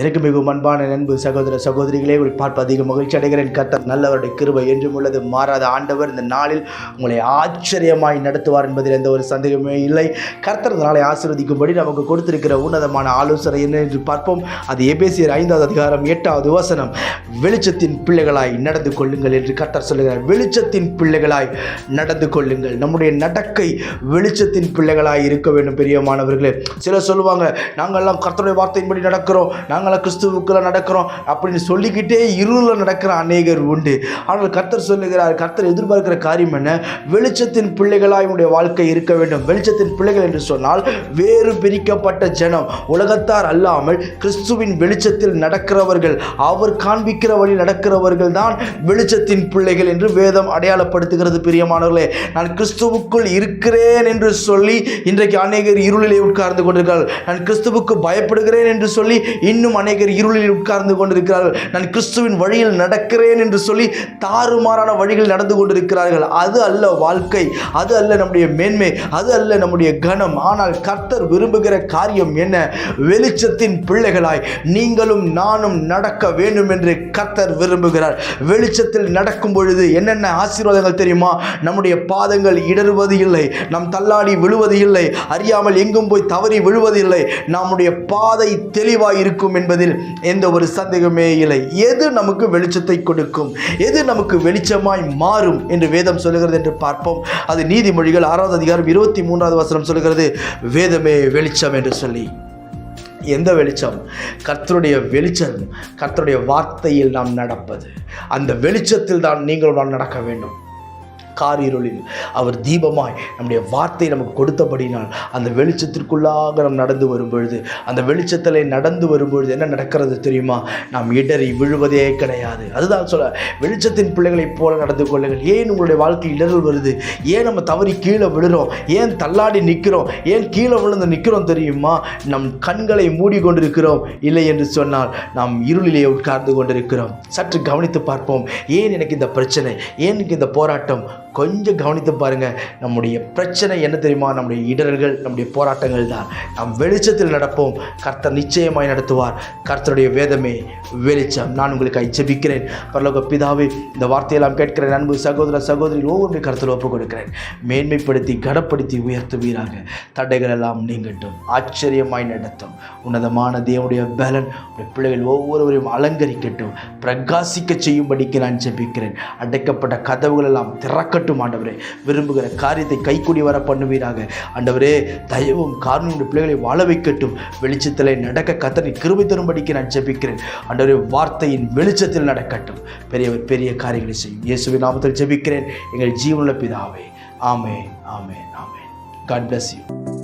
எனக்கு மிகவும் அன்பான நண்பு சகோதர சகோதரிகளே உங்களை பார்ப்பு அதிக மகிழ்ச்சி அடைகிறேன். கர்த்தர் நல்லவருடைய கிருபை என்றும் உள்ளது. மாறாத ஆண்டவர் இந்த நாளில் உங்களை ஆச்சரியமாய் நடத்துவார் என்பதில் எந்த ஒரு சந்தேகமே இல்லை. கர்த்தர் நாளை ஆசீர்வதிக்கும்படி நமக்கு கொடுத்திருக்கிற உன்னதமான ஆலோசனை என்ன என்று பார்ப்போம். அது எபேசியர் ஐந்தாவது அதிகாரம் எட்டாவது வசனம். வெளிச்சத்தின் பிள்ளைகளாய் நடந்து கொள்ளுங்கள் என்று கர்த்தர் சொல்லுகிறார். வெளிச்சத்தின் பிள்ளைகளாய் நடந்து கொள்ளுங்கள். நம்முடைய நடக்கை வெளிச்சத்தின் பிள்ளைகளாய் இருக்க வேண்டும் பெரியமானவர்களே சிலர் சொல்லுவாங்க நாங்கள்லாம் கர்த்தருடைய வார்த்தையின்படி நடக்கிறோம். நாங்களாம் கிறிஸ்துவுக்குள்ள நடக்கிறோம் அப்படின்னு சொல்லிக்கிட்டே இருளில் நடக்கிற அநேகர் உண்டு. ஆனால் கர்த்தர் சொல்லுகிறார் கர்த்தர் எதிர்பார்க்கிற காரியம் என்ன? வெளிச்சத்தின் பிள்ளைகளாக உடைய வாழ்க்கை இருக்க வேண்டும். வெளிச்சத்தின் பிள்ளைகள் என்று சொன்னால் வேறு பிரிக்கப்பட்ட ஜனம். உலகத்தார் அல்லாமல் கிறிஸ்துவின் வெளிச்சத்தில் நடக்கிறவர்கள் அவர் காண்பிக்கிற வழி நடக்கிறவர்கள் தான் வெளிச்சத்தின் பிள்ளைகள் என்று வேதம் அடையாளப்படுத்துகிறது பிரியமானவர்களே. நான் கிறிஸ்துவுக்குள் இருக்கிறேன் என்று சொல்லி இன்றைக்கு அநேகர் இருளிலே உட்கார்ந்து கொண்டிருக்கிறார்கள். நான் கிறிஸ்துவுக்கு பயப்படுகிறேன் என்று சொல்லி இன்னும் அநேகர் இருளில் உட்கார்ந்து கொண்டிருக்கிறார்கள். நான் கிறிஸ்துவின் வழியில் நடக்கிறேன் என்று சொல்லி தாறுமாறான வழிகள் நடந்து கொண்டிருக்கிறார்கள். அது அல்ல வாழ்க்கை அது அல்ல நம்முடைய மேன்மை அது அல்ல நம்முடைய கனம். ஆனால் கர்த்தர் விரும்புகிற காரியம் என்ன? வெளிச்சத்தின் பிள்ளைகளாய் நீங்களும் நானும் நடக்க வேண்டும் என்று கர்த்தர் விரும்புகிறார். வெளிச்சத்தில் நடக்கும் பொழுது என்னென்ன ஆசீர்வாதங்கள் தெரியுமா? நம்முடைய பாதங்கள் இடறுவது இல்லை நம் தள்ளாடி விழுவது இல்லை அறியாமல் எங்கும் போய் தவறி விழுவது இல்லை. நம்முடைய பாதை தெளிவாய் இருக்கும் என்பதில் எந்த ஒரு சந்தேகமே இல்லை. எது நமக்கு வெளிச்சத்தை கொடுக்கும்? எது நமக்கு வெளிச்சமாய் மாறும் என்று வேதம் சொல்லுகிறது என்று பார்ப்போம். அது நீதிமொழிகள் ஆறாவது அதிகாரம் இருபத்தி மூன்றாவது வசனம் சொல்லுகிறது வேதமே வெளிச்சம் என்று சொல்லி. எந்த வெளிச்சம்? கர்த்தருடைய வெளிச்சம் கர்த்தருடைய வார்த்தையில் நாம் நடப்பது. அந்த வெளிச்சத்தில் தான் நீங்களும் நான் நடக்க வேண்டும். காரிருளில் அவர் தீபமாய் நம்முடைய வார்த்தை நமக்கு கொடுத்தபடினால் அந்த வெளிச்சத்திற்குள்ளாக நாம் நடந்து வரும் பொழுது அந்த வெளிச்சத்தில் நடந்து வரும் பொழுது என்ன நடக்கிறது தெரியுமா? நாம் இடறி விழுவதே கிடையாது. அதுதான் சொல்ல வெளிச்சத்தின் பிள்ளைகளைப் போல நடந்து கொள்ளுங்கள். ஏன் உங்களுடைய வாழ்க்கையில் இடறல் வருது? ஏன் நம்ம தவறி கீழே விழுறோம்? ஏன் தள்ளாடி நிற்கிறோம் ஏன் கீழே விழுந்து நிற்கிறோம் தெரியுமா? நம் கண்களை மூடிக்கொண்டிருக்கிறோம். இல்லை என்று சொன்னால் நாம் இருளிலே உட்கார்ந்து கொண்டிருக்கிறோம். சற்று கவனித்து பார்ப்போம். ஏன் எனக்கு இந்த பிரச்சனை? ஏன் எனக்கு இந்த போராட்டம்? கொஞ்சம் கவனித்து பாருங்கள் நம்முடைய பிரச்சனை என்ன தெரியுமா? நம்முடைய இடர்கள் நம்முடைய போராட்டங்கள் தான். நாம் வெளிச்சத்தில் நடப்போம். கர்த்தர் நிச்சயமாய் நடத்துவார். கர்த்தருடைய வேதமே வெளிச்சம். நான் உங்களுக்கு ஜெபிக்கிறேன் பரலோக பிதாவே இந்த வார்த்தையெல்லாம் கேட்கிறேன் அன்பு சகோதர சகோதரி ஒவ்வொரு கருத்தில் ஒப்புக் கொடுக்கிறேன். மேன்மைப்படுத்தி கனப்படுத்தி உயர்த்துவீராக. தடைகள் எல்லாம் நீங்கட்டும். ஆச்சரியமாய் நடத்தும். உன்னதமான தேவனுடைய பலன் பிள்ளைகள் ஒவ்வொருவரையும் அலங்கரிக்கட்டும். பிரகாசிக்க செய்யும்படிக்கு நான் ஜெபிக்கிறேன் அடைக்கப்பட்ட கதவுகள் எல்லாம் திறக்கட்டும். ஆண்டவரே. விரும்புகிற காரியத்தை கைக்கூடி வர பண்ணுவீராக ஆண்டவரே தயவும் காரணம் பிள்ளைகளை வாழ வைக்கட்டும். வெளிச்சத்தில் நடக்க கத்தனை கிருபை தரும்படிக்கு நான் ஜெபிக்கிறேன். ஆண்டவரே வார்த்தையின் வெளிச்சத்தில் நடக்கட்டும். பெரியவர் பெரிய காரியங்களை செய்யும். இயேசுவின் நாமத்தில் ஜெபிக்கிறேன். எங்கள் ஜீவனுள்ள பிதாவே. ஆமே ஆமே ஆமே காட் பிளஸ் யூ